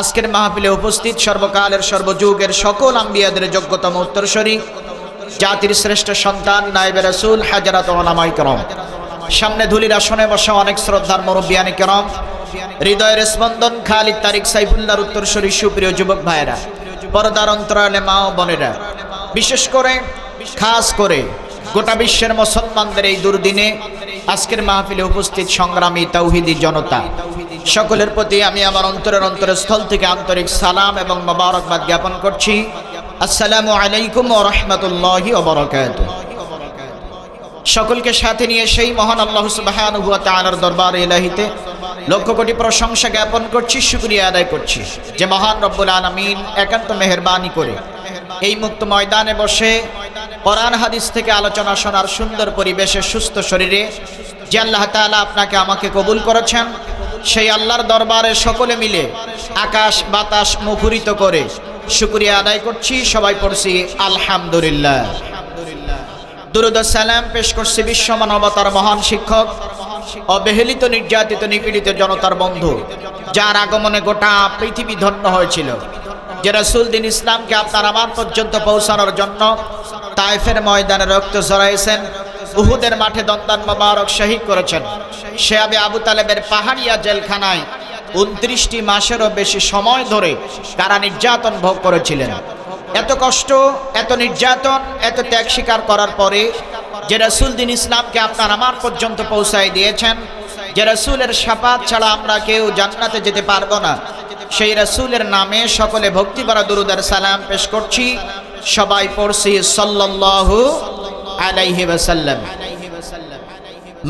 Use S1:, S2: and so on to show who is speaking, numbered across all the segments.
S1: আজকের মাহফিলে উপস্থিত সর্বকালের সর্বযুগের সকল আম্বিয়াদের যোগ্যতম উত্তরসরী জাতির শ্রেষ্ঠ সন্তান নাইবে রসুল, হাজারাত ওলামাই করম। সামনে ধুলির আসনে বসা অনেক শ্রদ্ধার মুরব্বিয়ানি করম। হৃদয়ের স্পন্দন খালিদ তারিক সাইফুল্লাহর উত্তরসরী সুপ্রিয় যুবক ভাইয়েরা, পরদার অন্তরালে মা ও বোনেরা। বিশেষ করে, খাস করে গোটা বিশ্বের মুসলমানদের এই দুর্দিনে আজকের মাহফিলে উপস্থিত সংগ্রামী তৌহিদি জনতা। সকলের প্রতি আমি আমার অন্তরের অন্তরের স্থল থেকে আন্তরিক সালাম এবং মোবারকবাদ জ্ঞাপন করছি। আসসালামু আলাইকুম ও রহমতুল্লাহি ওবরাকাত সকলকে সাথে নিয়ে সেই মহান আল্লাহ তাআলার দরবারে ইলাহিতে লক্ষ কোটি প্রশংসা জ্ঞাপন করছি, শুকরিয়া আদায় করছি যে মহান রব্বুল আলামিন একান্ত মেহেরবানি করে এই মুক্ত ময়দানে বসে কোরআন হাদিস থেকে আলোচনা শোনার সুন্দর পরিবেশে সুস্থ শরীরে যে আল্লাহ তাআলা আপনাকে আমাকে কবুল করেছেন সেই আল্লাহর দরবারে সকলে মিলে আকাশ, বাতাস মুখরিত করে শুকরিয়া আদায় করছি, সবাই পড়ছি আলহামদুলিল্লাহ। দুরুদ সালাম পেশ করছি বিশ্ব মানবতার মহান শিক্ষক, অবহেলিত, নির্যাতিত, নিপীড়িত জনতার বন্ধু, যার আগমনে গোটা পৃথিবী ধন্য হয়েছিল। যে রাসূল দিন ইসলামকে আপনার আমার পর্যন্ত পৌঁছানোর জন্য তাইফের ময়দানে রক্ত ঝরাইছেন উহুদের মাঠে দন্দান মোবারক শহীদ করেছেন। সে আবে আবু তালেবের পাহাড়িয়া জেলখানায় উনত্রিশটি মাসেরও বেশি সময় ধরে তারা নির্যাতন ভোগ করেছিলেন। এত কষ্ট, এত নির্যাতন, এত ত্যাগ স্বীকার করার পরে যে রসুল দিন ইসলামকে আপনার আমার পর্যন্ত পৌঁছায় দিয়েছেন, যে রসুলের সাপাত ছাড়া আমরা কেউ জান্নাতে যেতে পারব না। সেই রসুলের নামে সকলে ভক্তি ভরা দুরুদার সালাম পেশ করছি। সবাই পড়ছি সাল্লাল্লাহু আলাইহি ওয়াসাল্লাম।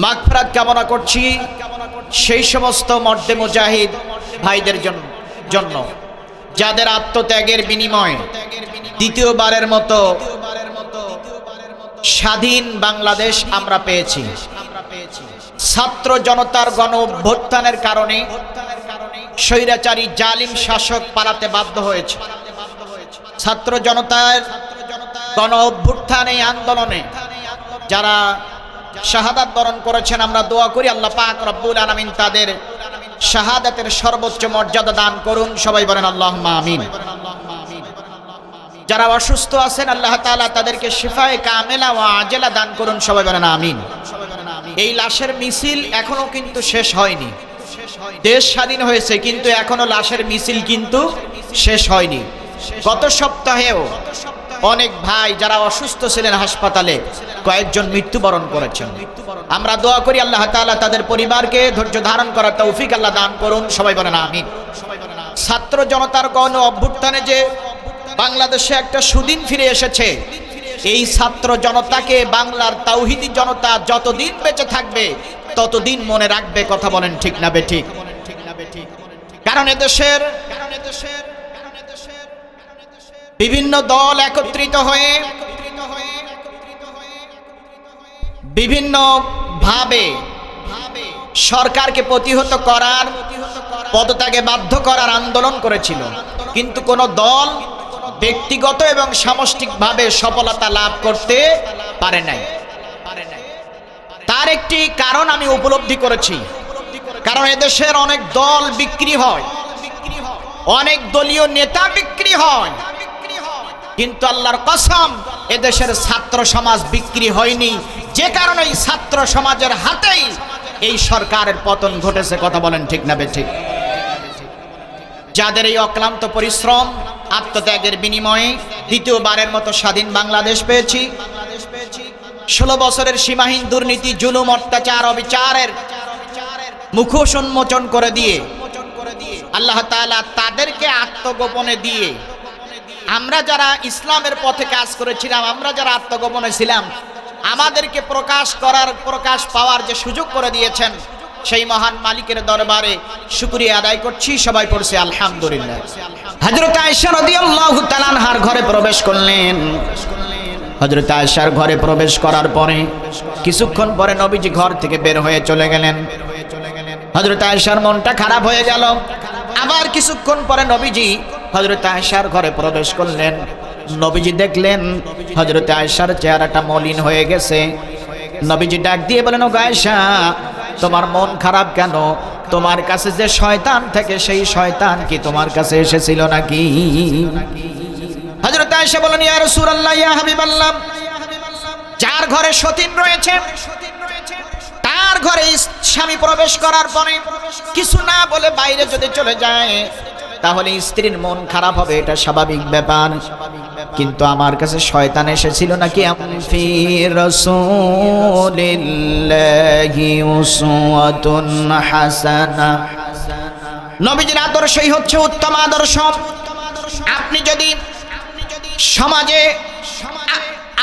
S1: মাগফিরাত কামনা করছি সেই সমস্ত মর্দে মুজাহিদ ভাইদের জন্য জন্য, যাদের আত্মত্যাগের বিনিময়ে দ্বিতীয়বারের মতো স্বাধীন বাংলাদেশ আমরা পেয়েছি। ছাত্র জনতার গণ অভ্যুত্থানের কারণে স্বৈরাচারী জালিম শাসক পালাতে বাধ্য হয়েছে। ছাত্র জনতার গণ অভ্যুত্থান এই আন্দোলনে যারা শাহাদাত বরণ করেছেন, আমরা দোয়া করি, আল্লাহ পাক রব্বুল আলামিন তাদের শাহাদাতের সর্বোচ্চ মর্যাদা দান করুন। সবাই বলেন আল্লাহ আমিন। যারা অসুস্থ আছেন, আল্লাহ তাআলা তাদেরকে শিফায়ে কামেলা ও আজেলা দান করুন। সবাই বলেন আমিন। এই লাশের মিছিল এখনও কিন্তু শেষ হয়নি। দেশ স্বাধীন হয়েছে, কিন্তু এখনও লাশের মিছিল কিন্তু শেষ হয়নি। গত সপ্তাহেও অনেক ভাই যারা অসুস্থ ছিলেন হাসপাতালে, কয়েকজন মৃত্যুবরণ করেছেন। আমরা দোয়া করি আল্লাহ তাআলা তাদের পরিবারকে ধৈর্য ধারণ করার তৌফিক আল্লাহ দান করুন। সবাই বলেন আমি ছাত্র জনতার গণ অভ্যুত্থানে যে বাংলাদেশে একটা সুদিন ফিরে এসেছে, এই ছাত্র জনতাকে বাংলার তাওহিদি জনতা যতদিন বেঁচে থাকবে, ততদিন মনে রাখবে, কথা বলেন ঠিক না বে ঠিক? কারণ এদেশের কারণ এদেশের বিভিন্ন দল একত্রিত হয়ে, বিভিন্ন ভাবে সরকারকে প্রতিহত করার, পদত্যাগে বাধ্য করার আন্দোলন করেছিল। কিন্তু কোন দল ব্যক্তিগত এবং সামষ্টিকভাবে সফলতা লাভ করতে পারে নাই। তার একটি কারণ আমি উপলব্ধি করেছি। কারণ এদেশের অনেক দল বিক্রি হয়, অনেক দলীয় নেতা বিক্রি হয়। কিন্তু আল্লাহর কসম, এদেশের ছাত্র সমাজ বিক্রি হয়নি। যে কারণে ছাত্র সমাজের হাতেই এই সরকারের পতন ঘটেছে, কথা বলেন ঠিক না ঠিক যাদের এই অক্লান্ত পরিশ্রম, আত্মত্যাগের বিনিময়ে দ্বিতীয়বারের মতো স্বাধীন বাংলাদেশ পেয়েছি। ষোলো বছরের সীমাহীন দুর্নীতি, জুলুম, অত্যাচার, অবিচারের মুখোশ উন্মোচন করে দিয়ে আল্লাহ তাদেরকে আত্মগোপনে দিয়ে আমরা যারা ইসলামের পথে কাজ করেছিলাম, আমরা যারা আত্মগোপনে ছিলাম, আমাদেরকে প্রকাশ করার, প্রকাশ পাওয়ার যে সুযোগ করে দিয়েছেন, সেই মহান মালিকের দরবারে শুকরিয়া আদায় করছি। সবাই পড়ছে আলহামদুলিল্লাহ। হযরত আয়েশা ঘরে প্রবেশ করলেন। হযরত আয়েশার ঘরে প্রবেশ করার পরে কিছুক্ষণ পরে নবীজি ঘর থেকে বের হয়ে চলে গেলেন। হযরত আয়েশার মনটা খারাপ হয়ে গেল। আবার কিছুক্ষণ পরে নবীজি হযরত আয়েশার ঘরে প্রবেশ করলেন। নবীজি দেখলেন হজরত আয়েশার চেহারাটা মলিন হয়ে গেছে। নবীজি ডাক দিয়ে বলেন ও আয়েশা, তোমার মন খারাপ কেন? তোমার কাছে যে শয়তান থেকে, সেই শয়তান কি তোমার কাছে এসেছিল নাকি? হযরত আয়েশা বলেন, ইয়া রাসূলুল্লাহ, ইয়া হাবিবাল্লাহ, যার ঘরে সতীন রয়েছে, তার ঘরে স্বামী প্রবেশ করার পরে কিছু না বলে বাইরে যদি চলে যায় তাহলে স্ত্রীর মন খারাপ হবে, এটা স্বাভাবিক ব্যাপার। কিন্তু আমার কাছে শয়তান এসেছিল নাকি? হাসানা। নবীজির আদর্শই হচ্ছে উত্তম আদর্শ। আপনি যদি সমাজে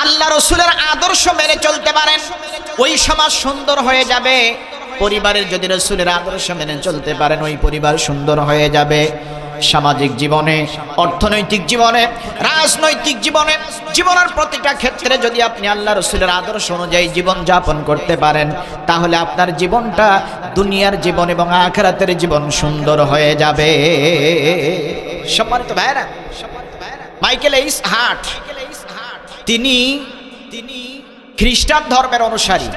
S1: আল্লাহ রসুলের আদর্শ মেনে চলতে পারেন, ওই সমাজ সুন্দর হয়ে যাবে। পরিবারের যদি রসুলের আদর্শ মেনে চলতে পারেন, ওই পরিবার সুন্দর হয়ে যাবে। সামাজিক জীবনে, অর্থনৈতিক জীবনে, রাজনৈতিক জীবনে, জীবনের প্রতিটা ক্ষেত্রে যদি আপনি আল্লাহ রসুলের আদর্শ অনুযায়ী জীবন যাপন করতে পারেন, তাহলে আপনার জীবনটা দুনিয়ার জীবন এবং আখেরাতের জীবন সুন্দর হয়ে যাবে। সম্মানিত ভাইরা মাইকেল এইস হার্ট, তিনি তিনি খ্রিস্টান ধর্মের অনুসারী।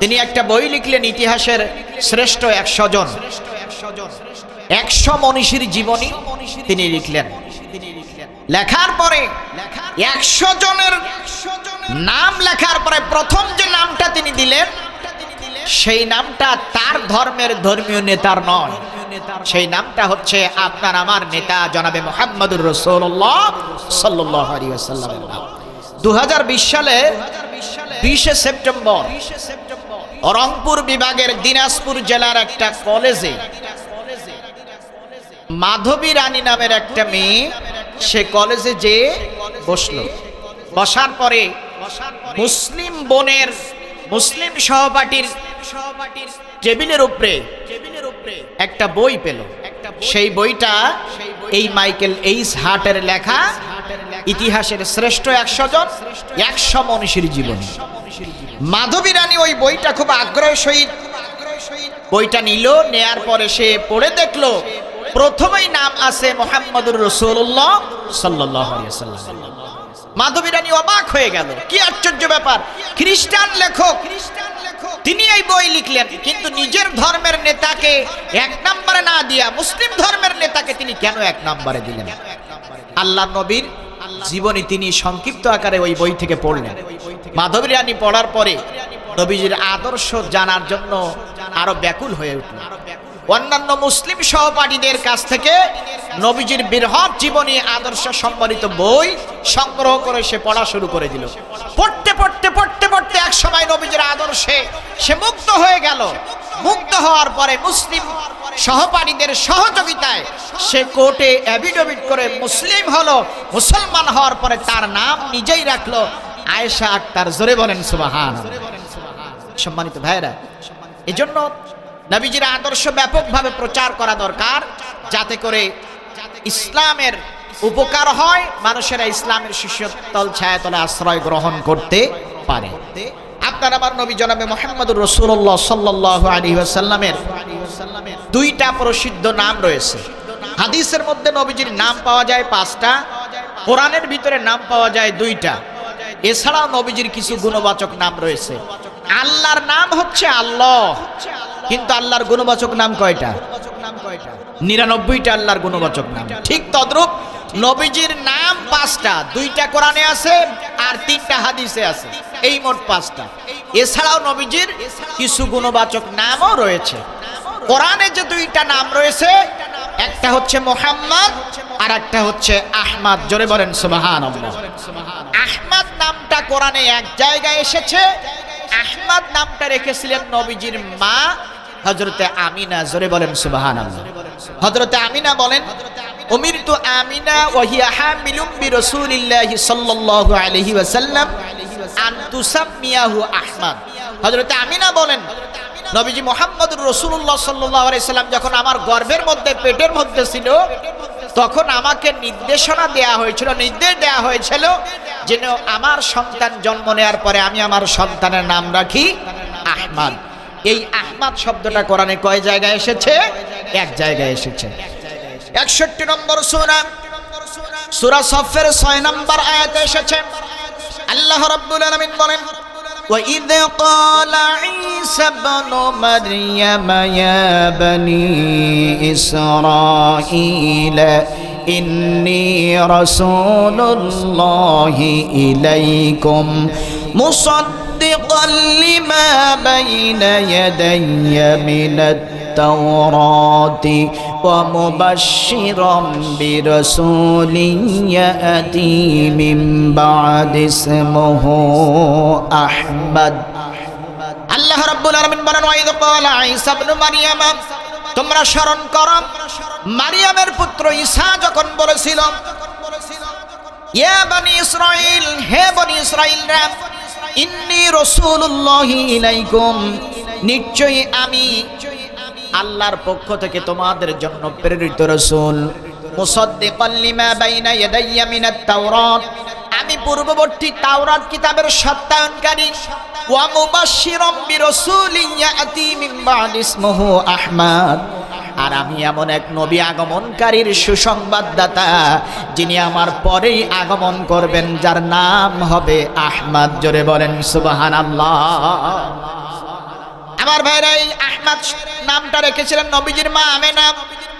S1: তিনি একটা বই লিখলেন ইতিহাসের শ্রেষ্ঠ একশো জন। একশো মনীষীর জীবনী তিনি লিখলেন। লেখার পরে একশো জনের নাম লেখার পরে প্রথম যে নামটা তিনি দিলেন সেই নামটা তার ধর্মের ধর্মীয় নেতার নয়। সেই নামটা হচ্ছে আপনার আমার নেতা জনাবে মোহাম্মদুর রসুল্লাহ সাল্লাহ দু সালে বিশে সেপ্টেম্বর। রংপুর বিভাগের দিনাজপুর জেলার একটা কলেজে মাধবী রানী নামের একটা মেয়ে সে কলেজে যে বসল। বসার পরে মুসলিম বোনের, মুসলিম সহপাঠীর সহপাঠীর টেবিলের উপরে টেবিলের উপরে একটা বই পেল। সেই বইটা এই মাইকেল এইস হার্টের লেখা, ইতিহাসের শ্রেষ্ঠ একশো জন, একশো মনীষীর জীবন। মাধবী রানী ওই বইটা খুব আগ্রহের সহিত, বইটা নিল, নেয়ার পরে সে পড়ে দেখল প্রথমেই নাম আছে মোহাম্মদুর রসুল্লাহ সাল্লাহ মাধবী রানী অবাক হয়ে গেল। কি আশ্চর্য ব্যাপার। খ্রিস্টান লেখক, তিনি এই বই লিখলেন, কিন্তু নিজের ধর্মের নেতাকে এক নম্বরে না দিয়া মুসলিম ধর্মের নেতাকে তিনি কেন এক নম্বরে দিলেন? আল্লাহ নবীর জীবনী তিনি সংক্ষিপ্ত আকারে ওই বই থেকে পড়লেন। মাধবী রানী পড়ার পরে নবীজির আদর্শ জানার জন্য আরও ব্যাকুল হয়ে উঠল অন্যান্য মুসলিম সহপাঠীদের কাছ থেকে নবীজির বৃহৎ জীবনী আদর্শ সম্বলিত বই সংগ্রহ করে সে পড়া শুরু করে দিল। পড়তে পড়তে পড়তে পড়তে এক সময় নবীজির আদর্শে সে মুক্ত হয়ে গেল। মুক্ত হওয়ার পরে মুসলিম সহপাঠীদের সহযোগিতায় সে কোর্টে অ্যাভিডেভিট করে মুসলিম হলো, মুসলমান হওয়ার পরে তার নাম নিজেই রাখল আয়েশা আক্তার। জোরে বলেন সুবাহান সম্মানিত ভাইরা এজন্য নবীজির আদর্শ ব্যাপকভাবে প্রচার করা দরকার, যাতে করে ইসলামের উপকার হয়, মানুষেরা ইসলামের শিষ্যতল ছায়াতলে আশ্রয় গ্রহণ করতে পারে। আপনার আমার নবী জনাবে মোহাম্মদুর রসুল্লাহ সাল্লাহ আলী দুইটা প্রসিদ্ধ নাম রয়েছে। হাদিসের মধ্যে নবীজির নাম পাওয়া যায় পাঁচটা, কোরআনের ভিতরে নাম পাওয়া যায় দুইটা। এছাড়াও নবীজির কিছু গুণবাচক নাম রয়েছে। আল্লাহর নাম হচ্ছে আল্লাহ। কিন্তু আল্লাহর গুণবাচক নাম কয়টা? নিরানব্বইটা আল্লাহর গুণবাচক নাম। ঠিক তদ্রুপ নবীজির নাম পাঁচটা, দুইটা কোরআনে আছে আর তিনটা হাদিসে আছে। এই মোট পাঁচটা। এছাড়াও নবীজির কিছু গুণবাচক নামও রয়েছে। কোরআনে যে দুইটা নাম রয়েছে, একটা হচ্ছে মোহাম্মদ আর একটা হচ্ছে আহমাদ। জোরে বলেন সুবাহান আহমাদ নামটা কোরআনে এক জায়গায় এসেছে, আহমাদ নামটা রেখেছিলেন নবীজির মা হজরতে আমিনা, জোরে বলেন সুবাহান হজরতে আমিনা বলেন উমির তু আমিনা ওয়াহিয়া হামিলুম বি রাসূলিল্লাহি সাল্লাল্লাহু আলাইহি ওয়াসাল্লাম আন তুসাম্মিয়াহু আহমদ। হযরতে আমিনা বলেন, নবীজি মোহাম্মদুর রসুল্লাহ সাল্লাহ সাল্লাম যখন আমার গর্ভের মধ্যে, পেটের মধ্যে ছিল, তখন আমাকে নির্দেশনা দেয়া হয়েছিল, নির্দেশ দেয়া হয়েছিল যেন আমার সন্তান জন্ম নেওয়ার পরে আমি আমার সন্তানের নাম রাখি আহমাদ। এই আহমাদ শব্দটা কোরআনে কয় জায়গায় এসেছে এক জায়গায় এসেছে একষট্টি নম্বর সুরা সুরা সফের ছয় নম্বর আয়াতে এসেছে আল্লাহ রাব্বুল আলামিন বলেন وإذ قال عيسى ابن مريم يا بني إسرائيل إني رسول الله إليكم مصدقا لما بين يدي من التوراة ومبشرا برسول يأتي من بعد اسمه أحمد আল্লাহ রাব্বুল আলামিন বলেন ওয়াইদ ক্বালা ঈসা ইবনে মারইয়াম তোমরা স্মরণ করো, মারিয়ামের পুত্র ঈসা যখন বলেছিল ইসরাইল হে বনি ইসরাইলরা ইন্নী নিশ্চয়ই আমি আল্লাহর পক্ষ থেকে তোমাদের জন্য প্রেরিত রাসূল। আমি পূর্ববর্তী তাওরাত কিতাবের সত্যায়নকারী আহমদ। আর আমি এমন এক নবী আগমনকারীর সুসংবাদদাতা, যিনি আমার পরেই আগমন করবেন, যার নাম হবে আহমদ। জোরে বলেন, সুবহানাল্লাহ। আমার ভাইরা, এই আহমদ নামটা রেখেছিলেন নবীজির মা আমেনা।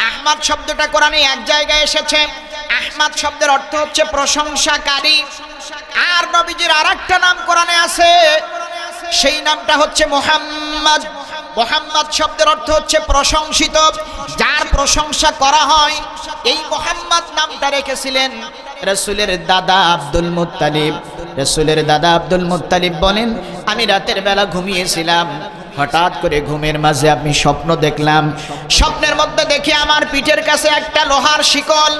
S1: আহমদ শব্দটা কোরআনে এক জায়গায় এসেছে। আহমদ শব্দের অর্থ হচ্ছে প্রশংসাকারী। আর নবীজির আরেকটা নাম কোরআনে আছে সেই নামটা হচ্ছে মোহাম্মদ। মোহাম্মদ শব্দের অর্থ হচ্ছে প্রশংসিত। যার প্রশংসা করা হয়, এই মোহাম্মদ নামটা রেখেছিলেন রসুলের দাদা আব্দুল মুত্তালিব। রসুলের দাদা আব্দুল মুত্তালিব বলেন, আমি রাতের বেলা ঘুমিয়েছিলাম। হঠাৎ করে ঘুমের মাঝে আমি স্বপ্ন দেখলাম। স্বপ্নের মধ্যে দেখি আমার পিঠের কাছে একটা লোহার শিকল,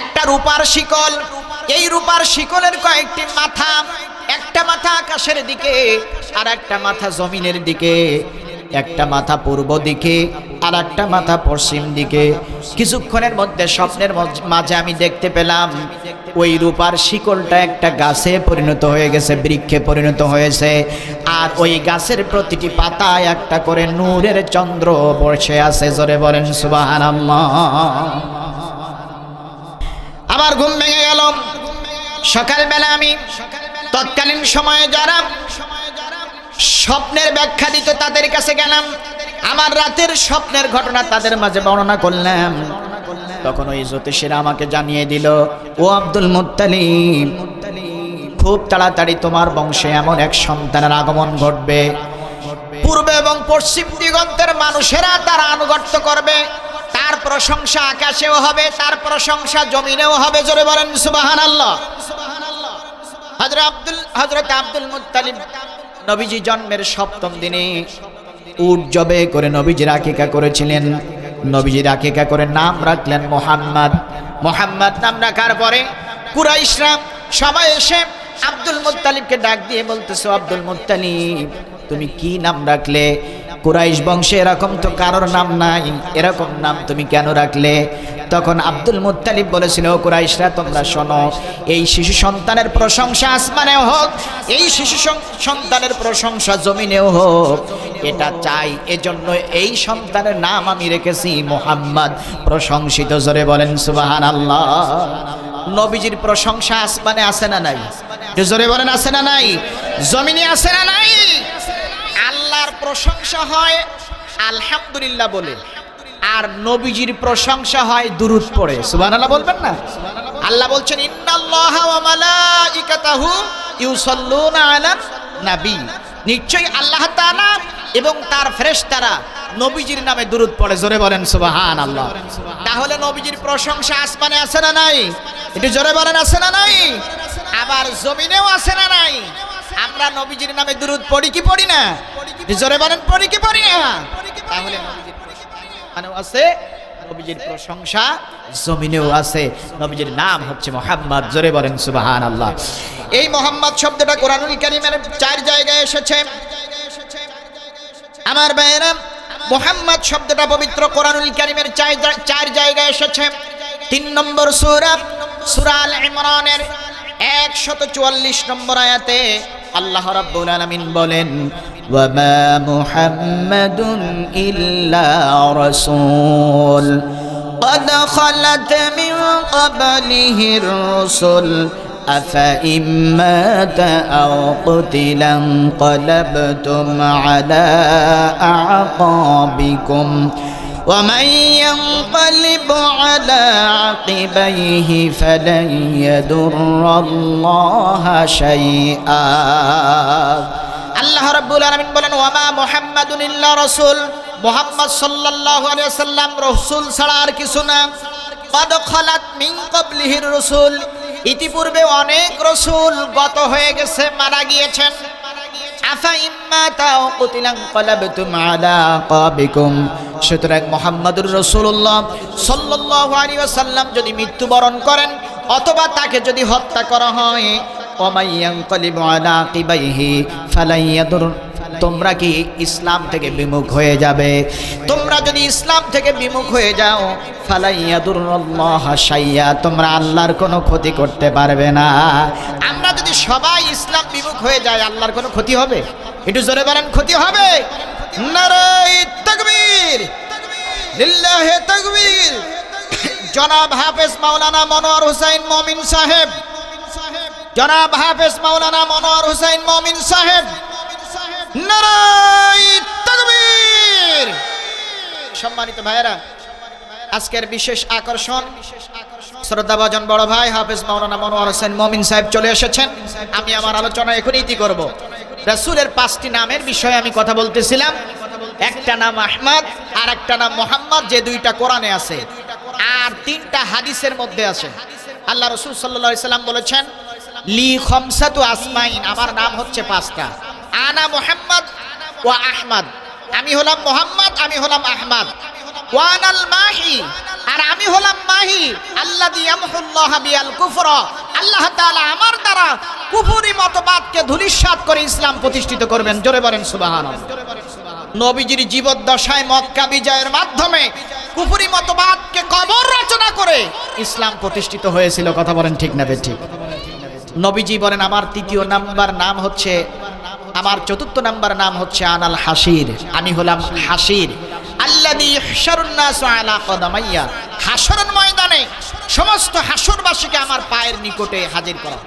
S1: একটা রূপার শিকল। এই রূপার শিকলের কয়েকটি মাথা একটা মাথা আকাশের দিকে, আর একটা মাথা জমিনের দিকে, একটা মাথা পূর্ব দিকে, আর একটা মাথা পশ্চিম দিকে। কিছুক্ষণের মধ্যে স্বপ্নের মাঝে আমি দেখতে পেলাম, ওই রূপার শিকলটা একটা গাছে পরিণত হয়ে গেছে, বৃক্ষে পরিণত হয়েছে, আর ওই গাছের প্রতিটি পাতায় একটা করে নূরের চন্দ্র বসে আছে। জোরে বলেন সুবাহান আমার ঘুম ভেঙে গেল। সকালবেলা আমি তৎকালীন সময়ে যারা স্বপ্নের ব্যাখ্যা দিত, তাদের কাছে গেলাম। আমার রাতের স্বপ্নের ঘটনা তাদের মাঝে বর্ণনা করলাম। তখন ওই জ্যোতিষীরা আমাকে জানিয়ে দিল, ও আব্দুল মুত্তালিব, খুব তাড়াতাড়ি তোমার বংশে এমন এক সন্তানের আগমন ঘটবে। পূর্বে এবং পশ্চিম দিগন্তের মানুষেরা তার আনুগত্য করবে। তার প্রশংসা আকাশেও হবে, তার প্রশংসা জমিনেও হবে। জোরে বলেন সুবাহান আল্লাহ হজরত আব্দুল হজরত আব্দুল মুত্তালিব নবীজি জন্মের সপ্তম দিনে উট জবে করে নবীজির আকিকা করেছিলেন। নবীজির আকিকা করে নাম রাখলেন মোহাম্মদ। মোহাম্মদ নাম রাখার পরে কুরাইশরা সবাই এসে আব্দুল মুত্তালিবকে ডাক দিয়ে বলতেছো, আব্দুল মুত্তালিব, তুমি কি নাম রাখলে? কুরাইশ বংশে এরকম তো কারোর নাম নাই। এরকম নাম তুমি কেন রাখলে? তখন আব্দুল মুত্তালিব বলেছিল, "ও কুরাইশরা, তোমরা শোনো, এই শিশু সন্তানের প্রশংসা আসমানেও হোক, এই শিশু সন্তানের প্রশংসা জমিনেও হোক। এটা চাই, এজন্য এই সন্তানের নাম আমি রেখেছি মোহাম্মদ। প্রশংসিত জোরে বলেন সুবাহান আল্লাহ নবীজির প্রশংসা আসমানে আছে না নাই? জোরে বলেন, আছে না নাই? জমিনে আছে না নাই? প্রশংসা হয়, আলহামদুলিল্লাহ বলে। আর নবীজির প্রশংসা হয়, দুরুদ পড়ে। সুবহানাল্লাহ বলবেন না? আল্লাহ বলছেন, ইন্নাল্লাহ ওয়া মালাইকাতাহু ইউসাল্লুনা নাবী। নিশ্চয়ই আল্লাহ তাআলা এবং তার ফেরেশতারা নবীজির নামে দুরুদ পড়ে। জোরে বলেন, সুবহানাল্লাহ। তাহলে নবীজির প্রশংসা আসমানে আছে না নাই? একটু জোরে বলেন, আছে না নাই? আবার জমিনেও আছে না নাই? আমরা নবীজির নামে দুরুদ পড়ি কি পড়ি না? জোরে বলেন পড়ি কি পড়ি না তাহলে মানেও আছে, নবীজির প্রশংসা জমিনেও আছে। নবীজির নাম হচ্ছে মোহাম্মদ, জোরে বলেন সুবাহান আল্লাহ এই মোহাম্মদ শব্দটা কোরআনুল কারিমের চার জায়গায় এসেছে। আমার ভাইয়েরা, মোহাম্মদ শব্দটা পবিত্র কোরআনুল কারিমের চার জায়গায় এসেছে। তিন নম্বর সূরা সূরা আল ইমরানের একশত চুয়াল্লিশ নম্বর আয়াতে আল্লাহ রাব্বুল আলামিন বলেন وما محمد إلا رسول قد خلت من قبله الرسل أفإن مات أو قتل انقلبتم على أعقابكم ومن ينقلب على عقبيه فلن يضر الله شيئا আল্লাহ রাব্বুল আলামিন বলেন, ওয়ামা মুহাম্মাদুন ইল্লা রাসূল। মুহাম্মদ সাল্লাল্লাহু আলাইহি ওয়াসাল্লাম রাসূল ছাড়া আর কিছু না। কদ খালাত মিন ক্বাবলিহির রাসূল। ইতিপূর্বে অনেক রাসূল গত হয়ে গেছে, মারা গিয়েছেন। আলা সুতরাং মুহাম্মাদুর রাসূলুল্লাহ সাল্লাল্লাহু আলাইহি ওয়াসাল্লাম যদি মৃত্যুবরণ করেন, অথবা তাকে যদি হত্যা করা হয় তোমরা কি ইসলাম থেকে বিমুখ হয়ে যাবে? তোমরা যদি ইসলাম থেকে বিমুখ হয়ে যাও ফালাইয়াদুল্লাহ শাইয়া, তোমরা আল্লাহর কোনো ক্ষতি করতে পারবে না। আমরা যদি সবাই ইসলাম বিমুখ হয়ে যায় আল্লাহর কোনো ক্ষতি হবে? একটু জোরে বলেন, ক্ষতি হবে? তাকবীর। তাকবীর। জনাব হাফেজ মাওলানা মনোয়ার হুসাইন মমিন সাহেব। জনাব হাফেজ মাওলানা মনোয়ার হুসাইন মমিন সাহেব তাকবীর। সম্মানিত ভাইয়েরা, আজকের বিশেষ আকর্ষণ, শ্রদ্ধাভাজন বড় ভাই হাফেজ মাওলানা মনোয়ার হোসেন মমিন সাহেব চলে এসেছেন। আমি আমার আলোচনা এখন ইতি করব। রাসূলের পাঁচটি নামের বিষয়ে আমি কথা বলতেছিলাম। একটা নাম আহমদ আর একটা নাম মোহাম্মদ, যে দুইটা কোরআনে আছে। আর তিনটা হাদিসের মধ্যে আছে। আল্লাহ রসুল সাল্লাহ সাল্লাম বলেছেন লি খমসাতু আসমাইন, আমার নাম হচ্ছে পাঁচটা। আনা মোহাম্মদ ও আহমদ। আমি হলাম মোহাম্মদ, আমি হলাম আহমদ। মাহি, আর আমি হলাম মাহি। কুফর। আল্লাহ তাআলা আমার দ্বারা কুফরি মতবাদকে ধূলিসাৎ করে ইসলাম প্রতিষ্ঠিত করবেন। বলেন বিজয়ের মাধ্যমে কুফরি মতবাদকে কবর রচনা করে ইসলাম প্রতিষ্ঠিত হয়েছিল। কথা বলেন ঠিক না ঠিক? নবীজি বলেন, আমার তৃতীয় নাম্বার নাম হচ্ছে, আমার চতুর্থ নাম্বার নাম হচ্ছে আনাল হাসির। আমি হলাম হাসির। ময়দানে সমস্ত আমার পায়ের নিকটে হাজির করা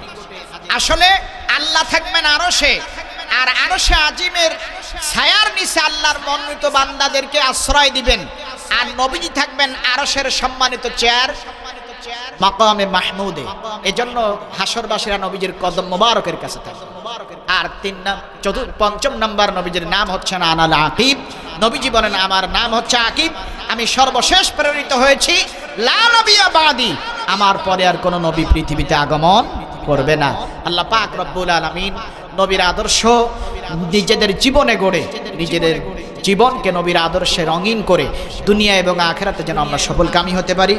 S1: আসলে আল্লাহ থাকবেন আরশে, আর আরশে আজিমের ছায়ার নিচে আল্লাহর মনোনীত বান্দাদেরকে আশ্রয় দিবেন। আর নবীজি থাকবেন আরশের সম্মানিত চেয়ার মাকামে মাহমুদে। এজন্য হাসরবাসীরা নবীজির কদম মোবারকের কাছে থাকে। আর তিন নাম চতুর্থ পঞ্চম নাম্বার নবীজির নাম হচ্ছে না আনাল আকিব। নবীজি বলেন আমার নাম হচ্ছে আকিব। আমি সর্বশেষ প্রেরিত হয়েছি। লা নবিয়া বাদি আমার পরে আর কোনো নবী পৃথিবীতে আগমন করবে না। আল্লাহ পাক রব্বুল আলামিন নবীর আদর্শ নিজেদের জীবনে গড়ে নিজেদের জীবনকে নবীর আদর্শে রঙিন করে দুনিয়া এবং আখেরাতে যেন আমরা সফলকামী হতে পারি।